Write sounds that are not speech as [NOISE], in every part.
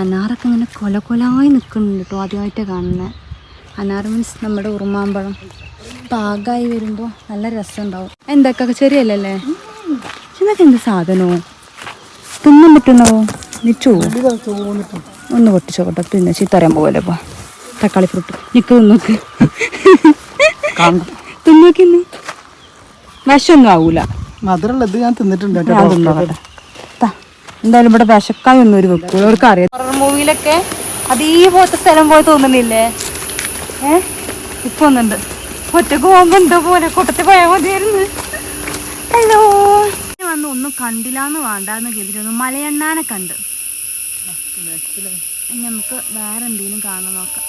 അനാറൊക്കെ ഇങ്ങനെ കൊല കൊലായി നിൽക്കുന്നുണ്ട് കേട്ടോ ആദ്യമായിട്ട് കാണുന്നത് അനാർ മീൻസ് നമ്മുടെ ഉറുമാമ്പഴം. പാകമായി വരുമ്പോൾ നല്ല രസമുണ്ടാവും എന്തൊക്കെ? ചെറിയല്ലേ ഇതൊക്കെ എന്ത് സാധനമോ തിന്നാൻ പറ്റുന്നോ? നിച്ചോ ഒന്ന് പൊട്ടിച്ചോട്ടെ പിന്നെ ചീത്തറിയാൻ പോകല്ലേ അപ്പോൾ തക്കാളി ഫ്രൂട്ട്. നിക്ക് തിന്നോക്ക്. തിന്നോക്കിന്ന് വിഷമൊന്നും ആവൂല. മധുരമുള്ളത് ഞാൻ തിന്നിട്ടുണ്ട് കേട്ടോ. ഞാൻ തിന്നോട്ടെ ദാ, എന്തായാലും ഇവിടെ വിശക്കായി ഒന്നും ഒരു വെക്കൂല അവർക്ക് അറിയാം. മൂവിയിലൊക്കെ അതേപോലത്തെ സ്ഥലം പോലെ തോന്നുന്നില്ലേ? ഏ? ഇപ്പൊ ഒന്നുണ്ട്. ഒറ്റയ്ക്ക് പോകുമ്പോ എന്തോ പോലെ കൂട്ടത്തിൽ പോയാൽ മതിയായിരുന്നു. ഹലോ വന്ന് ഒന്നും കണ്ടില്ലാന്ന് വേണ്ടാന്ന് കരുതിയിരുന്നു. മലയണ്ണാനെ കണ്ട്. നമുക്ക് വേറെ എന്തെങ്കിലും കാണാൻ നോക്കാം.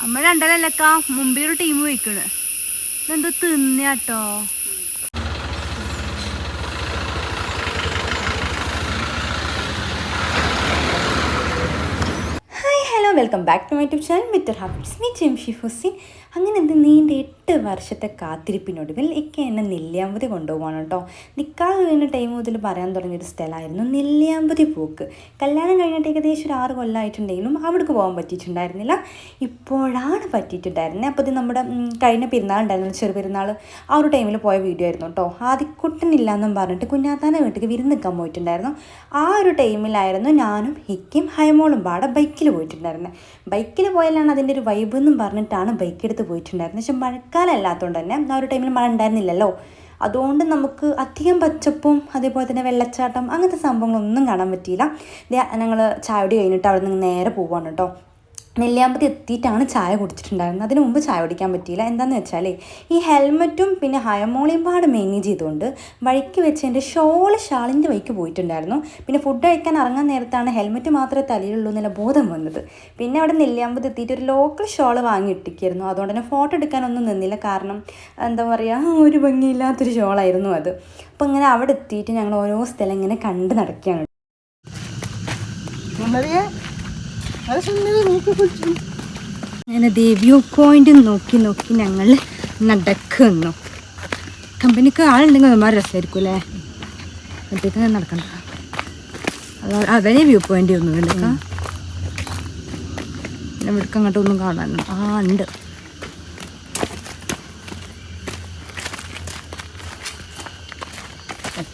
നമ്മൾ രണ്ടരല്ലക്ക മുമ്പേ ഒരു ടീം വയ്ക്കണ് ഇതെന്തോ തിന്നാട്ടോ hi hello welcome back to my tube channel മിറ്റർ habits me Jamshi Hussain അങ്ങനെ എന്ത് നീണ്ട എട്ട് വർഷത്തെ കാത്തിരിപ്പിനൊടുവിൽ ഇക്ക എന്നെ നെല്ലിയാമ്പതി കൊണ്ടുപോകണം കേട്ടോ. നിക്കാഹ് കഴിഞ്ഞ ടൈം മുതൽ പറയാൻ തുടങ്ങിയൊരു സ്ഥലമായിരുന്നു നെല്ലിയാമ്പതി പോക്ക്. കല്യാണം കഴിഞ്ഞിട്ട് ഏകദേശം ഒരു ആറ് കൊല്ലമായിട്ടുണ്ടെങ്കിലും അവിടേക്ക് പോകാൻ പറ്റിയിട്ടുണ്ടായിരുന്നില്ല. ഇപ്പോഴാണ് പറ്റിയിട്ടുണ്ടായിരുന്നത് അപ്പോൾ ഇത് നമ്മുടെ കഴിഞ്ഞ പെരുന്നാൾ ഉണ്ടായിരുന്നു ചെറു പെരുന്നാൾ. ആ ഒരു ടൈമിൽ പോയ വീഡിയോ ആയിരുന്നു കേട്ടോ. ആദ്യക്കുട്ടനില്ല എന്നും പറഞ്ഞിട്ട് കുഞ്ഞാത്താന്റെ വീട്ടിൽ വിരുന്ന് നിൽക്കാൻ പോയിട്ടുണ്ടായിരുന്നു. ആ ഒരു ടൈമിലായിരുന്നു ഞാനും ഹിക്കും ഹൈമോളും പാടെ ബൈക്കിൽ പോയിട്ടുണ്ടായിരുന്നത് ബൈക്കിൽ പോയാലാണ് അതിന്റെ ഒരു വൈബ് എന്നും പറഞ്ഞിട്ടാണ് ബൈക്ക് എടുത്ത് പോയിട്ടുണ്ടായിരുന്നത് പക്ഷെ മഴക്കാലം അല്ലാത്തതുകൊണ്ട് തന്നെ ആ ഒരു ടൈമിൽ മഴ ഉണ്ടായിരുന്നില്ലല്ലോ. അതുകൊണ്ട് നമുക്ക് അധികം പച്ചപ്പും അതേപോലെ തന്നെ വെള്ളച്ചാട്ടം അങ്ങനത്തെ സംഭവങ്ങളൊന്നും കാണാൻ പറ്റിയില്ല. ഞങ്ങൾ ചാവടി കഴിഞ്ഞിട്ട് അവിടെ നിന്ന് നേരെ പോവാണ് കേട്ടോ. നെല്ലിയാമ്പതി എത്തിയിട്ടാണ് ചായ കുടിച്ചിട്ടുണ്ടായിരുന്നത്. അതിന് മുമ്പ് ചായ കുടിക്കാൻ പറ്റിയില്ല. എന്താണെന്ന് വെച്ചാൽ ഈ ഹെൽമറ്റും പിന്നെ ഹയമോളിയും പാട് മാനേജ് ചെയ്തുകൊണ്ട് വഴിക്ക് വെച്ച് എന്റെ ഷോൾ ഷാളിന്റെ വഴിക്ക് പോയിട്ടുണ്ടായിരുന്നു. പിന്നെ ഫുഡ് കഴിക്കാൻ ഇറങ്ങാൻ നേരത്താണ് ഹെൽമെറ്റ് മാത്രമേ തലയിലുള്ളൂ എന്നുള്ള ബോധം വന്നത്. പിന്നെ അവിടെ നെല്ലിയാമ്പതി എത്തിയിട്ട് ഒരു ലോക്കൽ ഷോൾ വാങ്ങി ഇട്ടിക്കായിരുന്നു അതുകൊണ്ട് തന്നെ ഫോട്ടോ എടുക്കാനൊന്നും നിന്നില്ല. കാരണം എന്താ പറയുക ഒരു ഭംഗിയില്ലാത്തൊരു ഷോളായിരുന്നു അത്. അപ്പോൾ ഇങ്ങനെ അവിടെ എത്തിയിട്ട് ഞങ്ങൾ ഓരോ സ്ഥലം ഇങ്ങനെ കണ്ട് നടക്കുകയാണ് സുന്ദരിയെ അത് സുന്ദരി നോക്കി പിടിച്ചു അങ്ങനെ ദേവ്യൂ പോയിന്റ് നോക്കി നോക്കി ഞങ്ങൾ നടക്കുന്നു. കമ്പനിക്ക് ആളുണ്ടെങ്കിൽ ഒരുമാതിരി രസമായിരിക്കും അല്ലേ മറ്റേക്ക് നടക്കണ്ട. അത- അതേ വ്യൂ പോയിന്റ് ഒന്നും ഇല്ലക്ക ഇവിടേക്ക് അങ്ങോട്ടൊന്നും കാണാനുണ്ട് ആ ഉണ്ട്.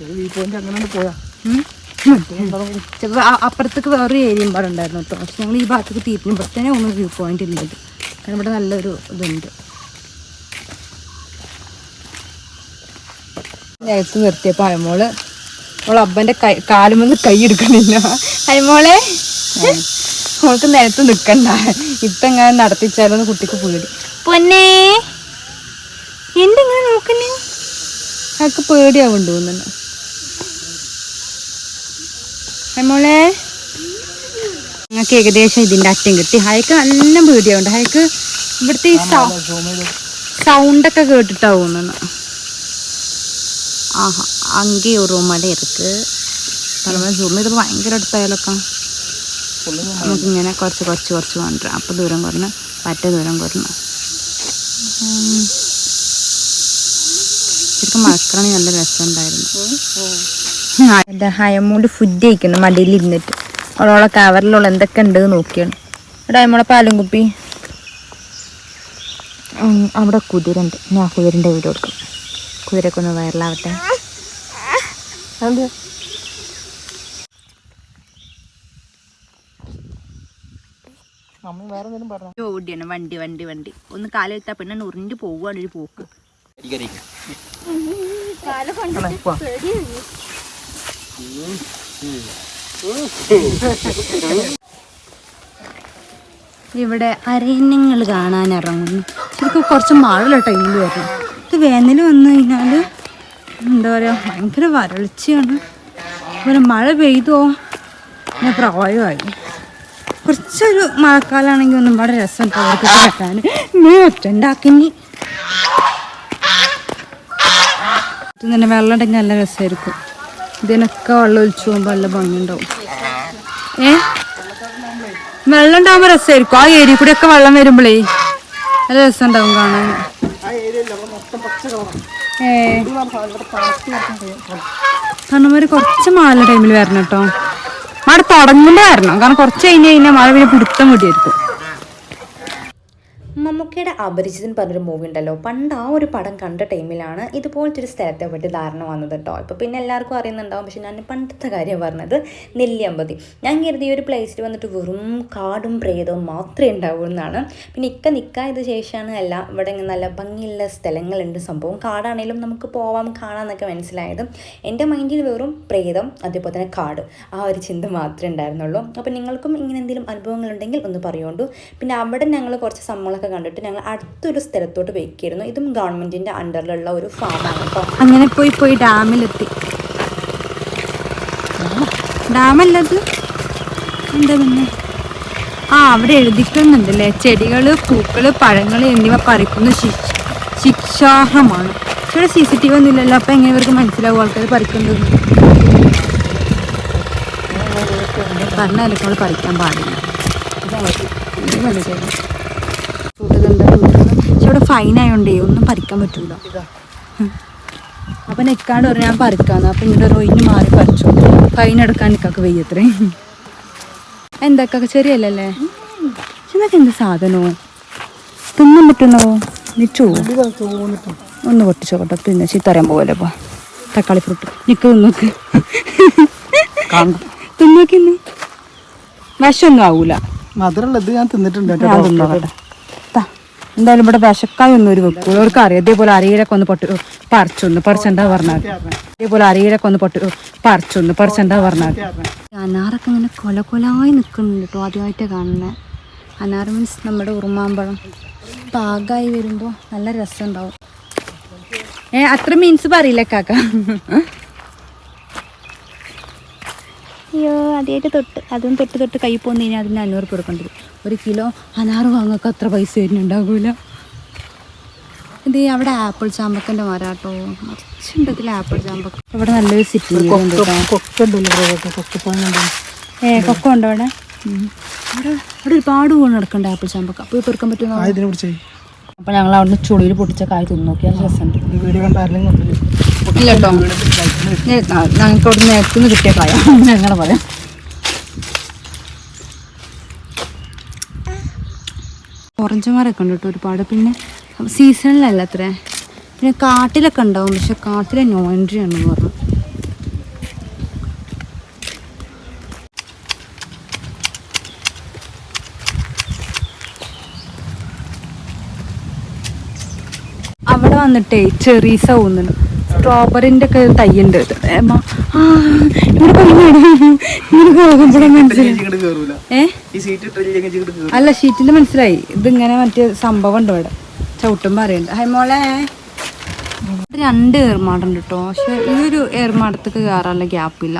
വ്യൂ പോയിന്റ് അങ്ങനെ പോയാ. അപ്പുറത്തേക്ക് വേറൊരു ഏരിയയും പാടെ ഉണ്ടായിരുന്നു കേട്ടോ പക്ഷെ ഞങ്ങൾ ഈ ഭാഗത്തേക്ക് തീരുമ്പോഴത്തേനെ ഒന്ന് വ്യൂ പോയിന്റ് ഇല്ലത് കാരണം ഇവിടെ നല്ലൊരു ഇതുണ്ട്. നേരത്ത് നിർത്തിയപ്പോൾ അയമോൾ അവൾ അബ്ബന്റെ കൈ കാലുമെന്ന് കൈ എടുക്കണില്ല. അയമോളെ അവൾക്ക് നിലത്ത് നിൽക്കണ്ട ഇപ്പം എങ്ങനെ നടത്തിച്ചാലൊന്ന് കുട്ടിക്ക് പേടി. പൊന്നേ. എന്തെങ്ങനെ നോക്കുന്നേ അയാൾക്ക് പേടിയാവുണ്ട് തോന്നുന്നു. മോളെ. ഞങ്ങൾക്ക് ഏകദേശം ഇതിന്റെ അറ്റം കിട്ടി. ഹയക്ക് നല്ല പേടിയുണ്ട് ഹയക്ക് ഇവിടുത്തെ സൗണ്ടൊക്കെ കേട്ടിട്ടാവും ആഹാ അങ്കി ഒരു മല ഇറക്ക് നമ്മൾ സൂം ചെയ്ത് ഭയങ്കര അടുത്തായാലൊക്കെ നമുക്കിങ്ങനെ കുറച്ച് കുറച്ച് കുറച്ച് കൊണ്ടുവരാം അപ്പോൾ ദൂരം കുറഞ്ഞ് പറ്റ ദൂരം കുറഞ്ഞ. ശരിക്കും മഴക്കാണെങ്കിൽ നല്ല രസമുണ്ടായിരുന്നു. എന്റെ ഹയമോട് ഫുഡ് കഴിക്കുന്നു മടിയിൽ ഇരുന്നിട്ട്. അവളോളെ കവറിലുള്ള എന്തൊക്കെ ഉണ്ട് നോക്കിയാണ്. ഇവിടെ ഹയമോളെ പാലും കുപ്പി. അവിടെ കുതിര ഉണ്ട് ഞാൻ കുതിരന്റെ വീട് കൊടുക്കും. കുതിരക്ക് ഒന്ന് വയറിലാവട്ടെ ഓടിയാണ്. വണ്ടി വണ്ടി വണ്ടി. ഒന്ന് കാലെടുത്താൽ പിന്നെ ഉറിഞ്ഞു പോവുകയാണ് ഒരു പോക്ക്. ഇവിടെ അരയന്യങ്ങൾ കാണാൻ ഇറങ്ങുന്നു. ശരിക്കും കുറച്ച് മഴയുള്ള ടൈമിൽ വരണം. ഇത് വേനൽ വന്നു കഴിഞ്ഞാൽ എന്താ പറയുക ഭയങ്കര വരൾച്ചയാണ്. അതുപോലെ മഴ പെയ്തോ? ഞാൻ പ്രായമായി. കുറച്ചൊരു മഴക്കാലാണെങ്കിൽ ഒന്നും വളരെ രസം അവർക്ക് കിടക്കാൻ ഒറ്റ ഉണ്ടാക്കിനി ഇത് തന്നെ വെള്ളം ഉണ്ടെങ്കിൽ നല്ല രസമായിരിക്കും. ഇതിനൊക്കെ വെള്ളം ഒലിച്ചു പോകുമ്പോൾ നല്ല ഭംഗിയുണ്ടാവും. ഏ? വെള്ളം ഉണ്ടാകുമ്പോൾ രസമായിരിക്കും ആ ഏരിയ കൂടെ ഒക്കെ വെള്ളം വരുമ്പോഴേ നല്ല രസം ഉണ്ടാവും കാണാൻ. ഏ? കണ്ണമാര് കുറച്ച് മാല ടൈമിൽ വരണം കേട്ടോ. മഴ തുടങ്ങുമ്പോ വരണം. കാരണം കുറച്ച് കഴിഞ്ഞ് കഴിഞ്ഞാൽ മഴ പിന്നെ പിടുത്തം വിടിയായിരിക്കും മമ്മൂക്കയുടെ അപരിചിതൻ പറഞ്ഞൊരു മൂവി ഉണ്ടല്ലോ. പണ്ട് ആ ഒരു പടം കണ്ട ടൈമിലാണ് ഇതുപോലത്തെ ഒരു സ്ഥലത്തെ പറ്റി ധാരണ വന്നത് കേട്ടോ ഇപ്പോൾ പിന്നെ എല്ലാവർക്കും അറിയുന്നുണ്ടാവും. പക്ഷെ ഞാൻ പണ്ടത്തെ കാര്യം പറഞ്ഞത് നെല്ലിയമ്പതി ഞാൻ കരുതി ഒരു പ്ലേസിൽ വന്നിട്ട് വെറും കാടും പ്രേതവും മാത്രമേ ഉണ്ടാവൂ എന്നാണ്. പിന്നെ ഇക്ക നിൽക്കായത് ശേഷമാണ് അല്ല ഇവിടെ നല്ല ഭംഗിയുള്ള സ്ഥലങ്ങളുണ്ട്. സംഭവം കാടാണെങ്കിലും നമുക്ക് പോവാം കാണാമെന്നൊക്കെ മനസ്സിലായത്. എന്റെ മൈൻഡിൽ വെറും പ്രേതം അതേപോലെ തന്നെ കാട്. ആ ഒരു ചിന്ത മാത്രമേ ഉണ്ടായിരുന്നുള്ളൂ. അപ്പോൾ നിങ്ങൾക്കും ഇങ്ങനെ എന്തെങ്കിലും അനുഭവങ്ങളുണ്ടെങ്കിൽ ഒന്ന് പറയുകൊണ്ടു പിന്നെ അവിടെ ഞങ്ങൾ കുറച്ച് സംഭവങ്ങളൊക്കെ കണ്ടിട്ട് ഞങ്ങൾ അടുത്തൊരു സ്ഥലത്തോട്ട് വെക്കായിരുന്നു ഇതും ഗവൺമെന്റിന്റെ അണ്ടറിലുള്ള ഒരു ഫാമാണ് കേട്ടോ അങ്ങനെ പോയി പോയി ഡാമിലെത്തി. ഡാമല്ലത്? എന്താ പിന്നെ? ആ അവിടെ എഴുതിക്കുന്നുണ്ടല്ലേ? ചെടികൾ പൂക്കൾ പഴങ്ങൾ എന്നിവ പറിക്കുന്ന ശിക്ഷ ശിക്ഷാർഹമാണ്. ഇവിടെ സി സി ടി വി ഒന്നും ഇല്ലല്ലോ അപ്പൊ എങ്ങനെ ഇവർക്ക് മനസ്സിലാവും ആൾക്കാർ പറിക്കുന്നത്? പറഞ്ഞാലും നമ്മൾ പറിക്കാൻ പാടില്ല. ഇത്. പക്ഷെ ഇവിടെ ഫൈൻ ആയതുകൊണ്ടേ ഒന്നും പറിക്കാൻ പറ്റൂല. അപ്പൊ നിൽക്കാണ്ട് പറഞ്ഞു ഞാൻ പറിക്കാന്ന്. അപ്പൊ ഇങ്ങോട്ട് ഒരു ഒഴിഞ്ഞ് മാറി പറിച്ചു. ഫൈൻ എടുക്കാൻ നിക്കാക്ക് വെയ്യത്രേ എന്തൊക്കെ ചെറിയല്ലേ ഇതൊക്കെ എന്ത് സാധനോ? തിന്നാൻ പറ്റുന്നോ? നിച്ചോ? ഒന്ന് പൊട്ടിച്ചോട്ടെ പിന്നെ ചിത്തറിയാൻ പോലെ അപ്പൊ തക്കാളി ഫ്രൂട്ട്. നിക്ക് തിന്നോക്ക് തിന്നോക്കിന്ന് വിഷമൊന്നും ആവൂല. മധുരമുള്ളത് ഞാൻ തിന്നിട്ടുണ്ട് കേട്ടോ. ഞാൻ തിന്നോട്ടെ ദാ, എന്തായാലും ഇവിടെ വിശക്കായി ഒന്നും ഒരു വെക്കൂ. അവർക്ക് അറിയാം. ഇതേപോലെ അരിയിലൊക്കെ ഒന്ന് പൊട്ടി പറിച്ചൊന്ന് പറിച്ചെന്താ പറഞ്ഞാൽ? ഇതേപോലെ അരിയിലൊക്കെ ഒന്ന് പൊട്ടി പറിച്ചൊന്ന് പറിച്ചെന്താ പറഞ്ഞാൽ? അനാറൊക്കെ ഇങ്ങനെ കൊല കൊലായി നിൽക്കുന്നുണ്ട് കേട്ടോ ആദ്യമായിട്ട് കാണുന്നത് അനാറ് മീൻസ് നമ്മുടെ ഉറുമാമ്പഴം. പാകമായി വരുമ്പോൾ നല്ല രസമുണ്ടാവും. ഏ അത്ര മീൻസ് പറയില്ല കാക്ക? അയ്യോ ആദ്യമായിട്ട് തൊട്ട്. അതും തൊട്ട് തൊട്ട് കൈ പോന്നു കഴിഞ്ഞാൽ അതിന് അഞ്ഞൂറ് രൂപ കൊടുക്കേണ്ടി വരും. ഒരു കിലോ അനാറ് വാങ്ങൊക്കെ അത്ര പൈസ വരുന്നുണ്ടാകൂല ഇത് അവിടെ ആപ്പിൾ ചാമ്പക്കന്റെ മരാട്ടോ. മറിച്ചുണ്ട് ഇതിൽ ആപ്പിൾ ചാമ്പക്ക. ഇവിടെ നല്ലൊരു സിറ്റി കേട്ടോ? ഏ കൊക്ക ഉണ്ടോ അവിടെ. അവിടെ ഒരുപാട് വീണ് നടക്കണ്ട ആപ്പിൾ ചാമ്പക്ക. പോയി പെറുക്കാൻ പിടിച്ചേ. അപ്പോൾ ഞങ്ങൾ അവിടുന്ന് ചുളിയിൽ പൊട്ടിച്ച കായ് തിന്നു നോക്കിയാൽ രസമുണ്ട്. ഇല്ല കേട്ടോ. ഞങ്ങൾക്ക് അവിടെ നേരത്തെ നിന്ന് കിട്ടിയ കായ. [LAUGHS] ഞങ്ങളെ പറയാം. ഓറഞ്ച് മരമൊക്കെ ഉണ്ട് കേട്ടോ ഒരുപാട്. പിന്നെ സീസണിലല്ല അത്രേ. പിന്നെ കാട്ടിലൊക്കെ ഉണ്ടാവും പക്ഷെ കാട്ടിലെ നോ എൻട്രി ആണെന്ന് പറഞ്ഞു അവിടെ വന്നിട്ടേ ചെറീസ പോകുന്നുണ്ട് സ്ട്രോബെറിന്റെ ഒക്കെ തയ്യുണ്ട് അല്ല ഷീറ്റിൽ മനസ്സിലായി. ഇതിങ്ങനെ മറ്റേ സംഭവം ഉണ്ട് ഇവിടെ. ചവിട്ടുമ്പോൾ അറിയണ്ട. ഹൈ മോളെ. രണ്ട് രണ്ട് ഏർമാടുണ്ട് കേട്ടോ പക്ഷെ ഈ ഒരു ഏർമാടത്തേക്ക് കയറാനുള്ള ഗ്യാപ്പില്ല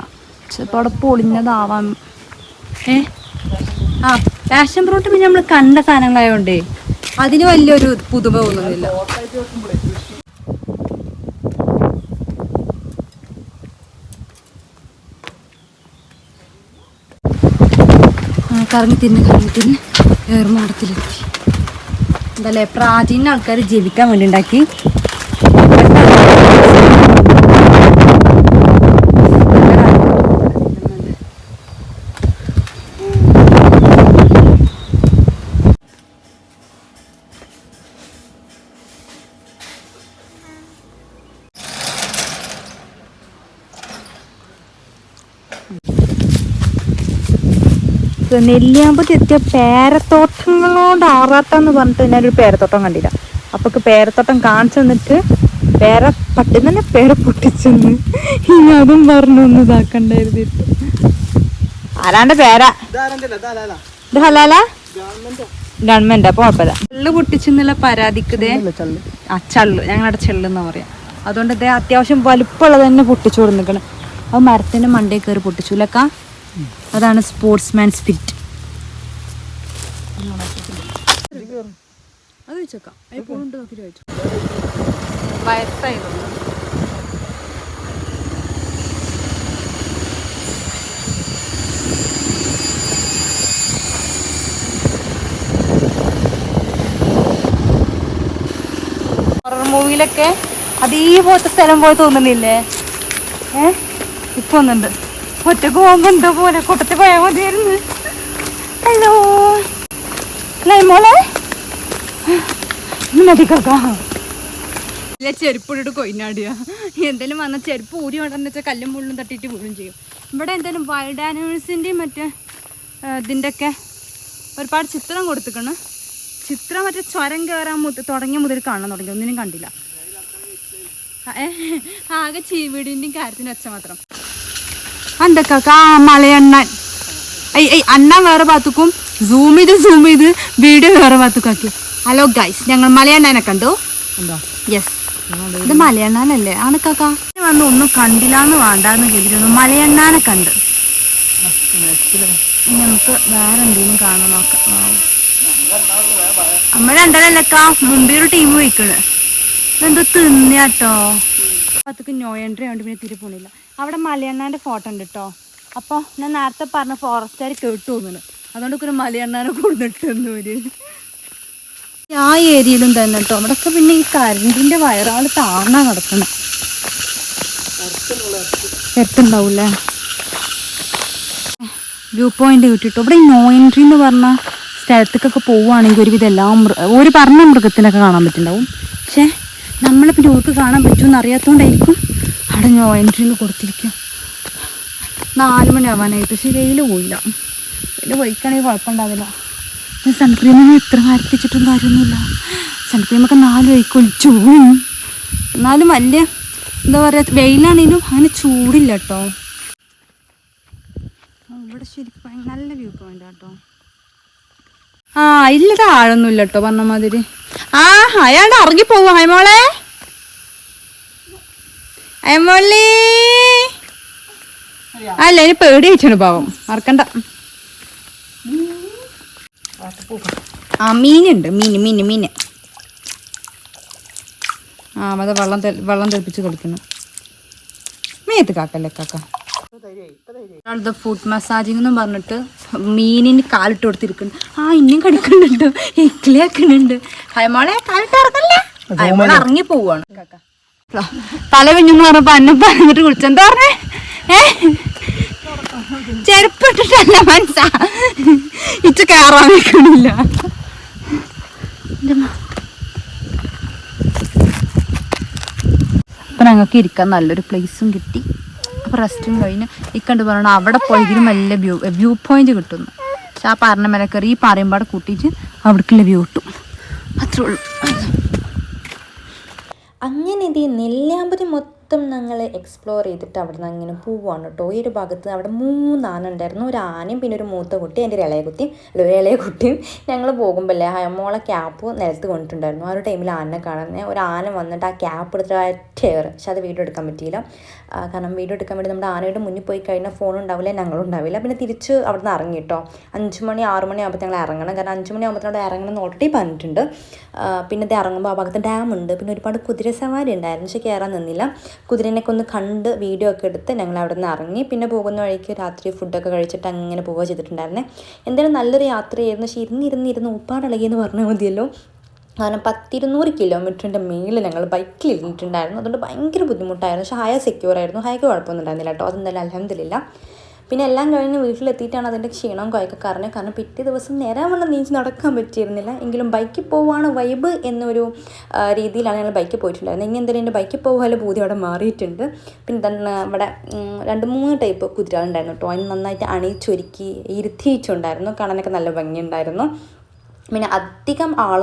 ചിലപ്പോൾ അവിടെ പൊളിഞ്ഞതാവാം ഏ? ആ പാഷൻ ഫ്രൂട്ട് പിന്നെ നമ്മൾ കണ്ട സാധനങ്ങളായോണ്ടേ. അതിന് വലിയൊരു പുതുമ തോന്നുന്നില്ല. കറങ്ങി തിരിഞ്ഞ് കറങ്ങി തിരിഞ്ഞ് ഏർമാടത്തിലെത്തി എന്താല്ലേ പ്രാചീന ആൾക്കാർ ജീവിക്കാൻ വേണ്ടി ഉണ്ടാക്കി നെല്ലിയാമ്പതി എത്തിയ പേരത്തോട്ടങ്ങളോട് ആറാട്ടെന്ന് പറഞ്ഞിട്ട് ഞാനൊരു പേരത്തോട്ടം കണ്ടില്ല. അപ്പൊ പേരത്തോട്ടം കാണിച്ചു തന്നിട്ട് പേര പട്ടി തന്നെ പേര പൊട്ടിച്ചെന്ന് ഇനി അതും പറഞ്ഞു ഒന്ന് ഇതാക്കണ്ടായിരുന്നു ആരാണ്ട് പേര? ഹലാല? ഗവൺമെന്റ്? അപ്പൊ കുഴപ്പമില്ല ചള്ള് പൊട്ടിച്ചെന്നുള്ള പരാതിക്കതേ ചള്ളി ആ ചള്ള്. ഞങ്ങളുടെ ചെള്ളെന്ന് പറയാം. അതുകൊണ്ട് ഇതേ അത്യാവശ്യം വലുപ്പമുള്ളത് തന്നെ പൊട്ടിച്ചു കൊടുക്കണം അത് മരത്തിന്റെ മണ്ടേ കയറി പൊട്ടിച്ചു ലക്ക അതാണ് സ്പോർട്സ്മാൻ സ്പിരിറ്റ്. അത് വെച്ചേക്കാം. എപ്പോഴും നോക്കിട്ട് വെച്ചു. വയസ്സായി ഹൊറർ മൂവിയിലൊക്കെ അതേപോലത്തെ സ്ഥലം പോയി തോന്നുന്നില്ലേ? ഏ? ഇപ്പൊ ഒന്നുണ്ട് ഒറ്റയ്ക്ക് പോകുമ്പോ എന്തോ പോലെ? കൂട്ടത്തിൽ പോയാൽ മതിയായിരുന്നു. ഹലോ മോളെ. മതിക്കാ ഇല്ല ചെരുപ്പ് ഇട്ടിട്ട് കൊയിനാടിയ എന്തെങ്കിലും വന്ന ചെരുപ്പ് ഊരി വേണ്ടെന്ന് വെച്ചാൽ കല്ലും മുള്ളും തട്ടിയിട്ട് വീഴും ചെയ്യും. ഇവിടെ എന്തേലും വൈൽഡ് ആനിമൽസിന്റെയും മറ്റേ ഇതിന്റെയൊക്കെ ഒരുപാട് ചിത്രം കൊടുത്തിക്കണം ചിത്രം മറ്റേ ചുരം കയറാൻ തുടങ്ങിയ മുതൽ കാണാൻ തുടങ്ങി. ഒന്നിനും കണ്ടില്ല. ആകെ ചീവീടിന്റെയും കാര്യത്തിന് ഒച്ച മാത്രം. എന്തൊക്കെ ആ മലയണ്ണൻ. ഐ ഐ അണ്ണൻ വേറെ ഭാഗത്തേക്കും. സൂം ചെയ്ത് സൂം ചെയ്ത് വീഡിയോ വേറെ ഭാഗത്തേക്കും ഹലോ ഗൈസ് ഞങ്ങൾ മലയണ്ണനെ കണ്ടു. എന്താ യെസ് ഇത് മലയണ്ണാനല്ലേ? ആണ് കാക്ക വന്ന് ഒന്നും കണ്ടില്ലാന്ന് വേണ്ടാന്ന് കരുതിയിരുന്നു മലയണ്ണാനെ കണ്ട്. ഇനി നമുക്ക് വേറെ എന്തെങ്കിലും കാണാൻ നോക്കാം. നമ്മളെന്തായാലൊക്കെ മുമ്പേ ഒരു ടീം പോയിക്കണ് എന്തോ തിന്നാട്ടോ അതൊക്കെ നോ എൻട്രി ആയതുകൊണ്ട് പിന്നെ തിരി പോണില്ല. അവിടെ മലയണ്ണാന്റെ ഫോട്ടോ ഉണ്ട് കേട്ടോ അപ്പോൾ ഞാൻ നേരത്തെ പറഞ്ഞ ഫോറസ്റ്റുകാർ കേട്ടു തോന്നുന്നു. അതുകൊണ്ട് ഒരു മലയണ്ണാനെ കൊടുത്തിട്ട് ഒരു. ആ ഏരിയയിലും തന്നെ കേട്ടോ അവിടെയൊക്കെ പിന്നെ ഈ കരണ്ടിന്റെ വയറാണ് താഴ്ന്നാ കിടക്കണം എത്തുണ്ടാവൂല്ലേ വ്യൂ പോയിന്റ് കിട്ടിട്ടോ. ഇവിടെ ഈ നോ എൻട്രി എന്ന് പറഞ്ഞ സ്ഥലത്തേക്കൊക്കെ പോവുകയാണെങ്കിൽ ഒരുവിധം എല്ലാ മൃ ഒരു പറഞ്ഞ മൃഗത്തിനൊക്കെ കാണാൻ പറ്റുന്നുണ്ടാവും. പക്ഷേ നമ്മൾ പിന്നെ ഓർക്ക് കാണാൻ പറ്റുമെന്ന് അറിയാത്തതുകൊണ്ടായിരിക്കും അവിടെ നോ കൊടുത്തിരിക്കുക നാല് മണിയാവാനായിട്ട്. പക്ഷേ വെയിൽ പോയില്ല. വെയിൽ പോയിക്കാണെങ്കിൽ കുഴപ്പമുണ്ടാവില്ല. ഞാൻ സൺക്രീമിന് എത്ര വരപ്പിച്ചിട്ടും കാര്യമൊന്നുമില്ല. സൺക്രീമൊക്കെ നാല് വഴിക്ക് ഒഴിച്ചു പോകും എന്നാലും വലിയ എന്താ പറയുക വെയിലാണെങ്കിലും അങ്ങനെ ചൂടില്ല കേട്ടോ. ഇവിടെ ശരിക്കും നല്ല വ്യൂ പോയിന്റ് കേട്ടോ. ആ ഇല്ലത് ആഴൊന്നുമില്ല കേട്ടോ പറഞ്ഞ മാതിരി. ആ ഇറങ്ങി പോവാ ഹൈമോളി അല്ല ഇനി പേടിയായിട്ടാണ് പാവം. മറക്കണ്ട. ആ മീനുണ്ട്. മീൻ മീൻ മീൻ ആ അത് വെള്ളം വെള്ളം തെളിപ്പിച്ച് കളിക്കുന്നു മേത്ത് കാക്കല്ലേ കാക്ക? ഒരാളുടെ ഫുഡ് മസാജിങ് എന്ന് പറഞ്ഞിട്ട് മീനിന് കാലിട്ട് കൊടുത്തിരിക്കുന്നു. ആ ഇനിയും കടിക്കുന്നുണ്ട്. ഇക്കിളിയാക്കുന്നുണ്ട് ഹൈമോളെ കാലിട്ട് ഇറങ്ങല്ലേ ഇറങ്ങി പോവാണ്. കാക്ക. തല കുഞ്ഞെന്ന് പറഞ്ഞപ്പോ അന്നെ പറഞ്ഞിട്ട് കുളിച്ചെന്താ പറഞ്ഞേ? ഏ? ചെരുപ്പിട്ടിട്ടല്ല മനസ്സാ. ഇച്ച് കയറാൻ നിൽക്കണില്ല. അപ്പം ഞങ്ങൾക്ക് ഇരിക്കാൻ നല്ലൊരു പ്ലേസും കിട്ടി. അപ്പോൾ റെസ്റ്റും കഴിഞ്ഞ് ഇക്കണ്ട് പറയണം അവിടെ പോയെങ്കിലും നല്ല വ്യൂ വ്യൂ പോയിന്റ് കിട്ടുന്നു. പക്ഷെ ആ പറഞ്ഞ മേലെ കയറി ഈ പറയുമ്പാടെ കൂട്ടിയിട്ട് അവിടേക്കുള്ള വ്യൂ കിട്ടും. അത്രേ ഉള്ളൂ. അങ്ങനെ ഇത് നെല്ലിയാമ്പതി മൊത്തം ഞങ്ങൾ എക്സ്പ്ലോർ ചെയ്തിട്ട് അവിടെ നിന്ന് അങ്ങനെ പോവുകയാണ് കേട്ടോ ഈ ഒരു ഭാഗത്ത് അവിടെ മൂന്ന് ആന ഉണ്ടായിരുന്നു ഒരു ആനയും പിന്നെ ഒരു മൂത്ത കുട്ടി എന്റെ ഒരു ഇളയ കുട്ടിയും അല്ല ഒരു ഇളയ കുട്ടിയും ഞങ്ങൾ പോകുമ്പോഴല്ലേ മോളെ ക്യാപ്പ് നിലത്ത് കൊണ്ടിട്ടുണ്ടായിരുന്നു. ആ ഒരു ടൈമിൽ ആനനെ കാണാൻ ഒരു ആന വന്നിട്ട് ആ ക്യാപ്പ് എടുത്തിട്ട് ഒറ്റയേറ് പക്ഷെ അത് വീഡിയോ എടുക്കാൻ പറ്റിയില്ല. കാരണം വീഡിയോ എടുക്കാൻ വേണ്ടി നമ്മുടെ ആനയുടെ മുന്നിൽ പോയി കഴിഞ്ഞാൽ ഫോൺ ഉണ്ടാവില്ല ഞങ്ങളും ഉണ്ടാവില്ല. പിന്നെ തിരിച്ച് അവിടെ നിന്ന് ഇറങ്ങി കേട്ടോ അഞ്ച് മണി ആറ് മണി ആകുമ്പോൾ ഞങ്ങൾ ഇറങ്ങണം. കാരണം അഞ്ച് മണി ആകുമ്പോൾ അവിടെ ഇറങ്ങണം എന്ന് ഓൾറെഡി പറഞ്ഞിട്ടുണ്ട്. പിന്നെ ഇത് ഇറങ്ങുമ്പോൾ ആ ഭാഗത്ത് ഡാം ഉണ്ട്. പിന്നെ ഒരുപാട് കുതിര സവാരി ഉണ്ടായിരുന്നു പക്ഷെ കയറാൻ നിന്നില്ല. കുതിരനെയൊക്കെ ഒന്ന് കണ്ട് വീഡിയോ ഒക്കെ എടുത്ത് ഞങ്ങൾ അവിടെ നിന്ന് ഇറങ്ങി. പിന്നെ പോകുന്ന വഴിക്ക് രാത്രി ഫുഡൊക്കെ കഴിച്ചിട്ട് അങ്ങനെ പോവുക ചെയ്തിട്ടുണ്ടായിരുന്നേ. എന്തായാലും നല്ലൊരു യാത്രയായിരുന്നു. പക്ഷേ ഇരുന്നിരുന്നിരുന്ന് ഉപ്പാടിളകി എന്ന് പറഞ്ഞാൽ മതിയല്ലോ. കാരണം പത്തിരുന്നൂറ് കിലോമീറ്ററിന്റെ മേളിൽ ഞങ്ങൾ ബൈക്കിൽ ഇരുന്നിട്ടുണ്ടായിരുന്നു. അതുകൊണ്ട് ഭയങ്കര ബുദ്ധിമുട്ടായിരുന്നു. പക്ഷേ ഹയ സെക്യൂർ ആയിരുന്നു. ഹയക്ക് കുഴപ്പമൊന്നും ഉണ്ടായിരുന്നില്ല കേട്ടോ. അതെന്തായാലും അലഹമില്ല പിന്നെ എല്ലാം കഴിഞ്ഞ് വീട്ടിലെത്തിയിട്ടാണ് അതിന്റെ ക്ഷീണവും കുഴക്കൊക്കെ അറിഞ്ഞത്. കാരണം പിറ്റേ ദിവസം നേരം വണ്ണം നീച്ച് നടക്കാൻ പറ്റിയിരുന്നില്ല. എങ്കിലും ബൈക്കിൽ പോവാണ് വൈബ് എന്നൊരു രീതിയിലാണ് ഞങ്ങൾ ബൈക്കിൽ പോയിട്ടുണ്ടായിരുന്നത്. ഇനി എന്തായാലും എന്റെ ബൈക്കിൽ പോകാൻ ബൂതി അവിടെ മാറിയിട്ടുണ്ട്. പിന്നെ തന്നെ ഇവിടെ രണ്ട് മൂന്ന് ടൈപ്പ് കുതിരകളുണ്ടായിരുന്നു കേട്ടോ. അതിന് നന്നായിട്ട് അണിയിച്ചൊരുക്കി ഇരുത്തിയിട്ടുണ്ടായിരുന്നു. കാണാനൊക്കെ നല്ല ഭംഗിയുണ്ടായിരുന്നു. പിന്നെ അധികം ആൾ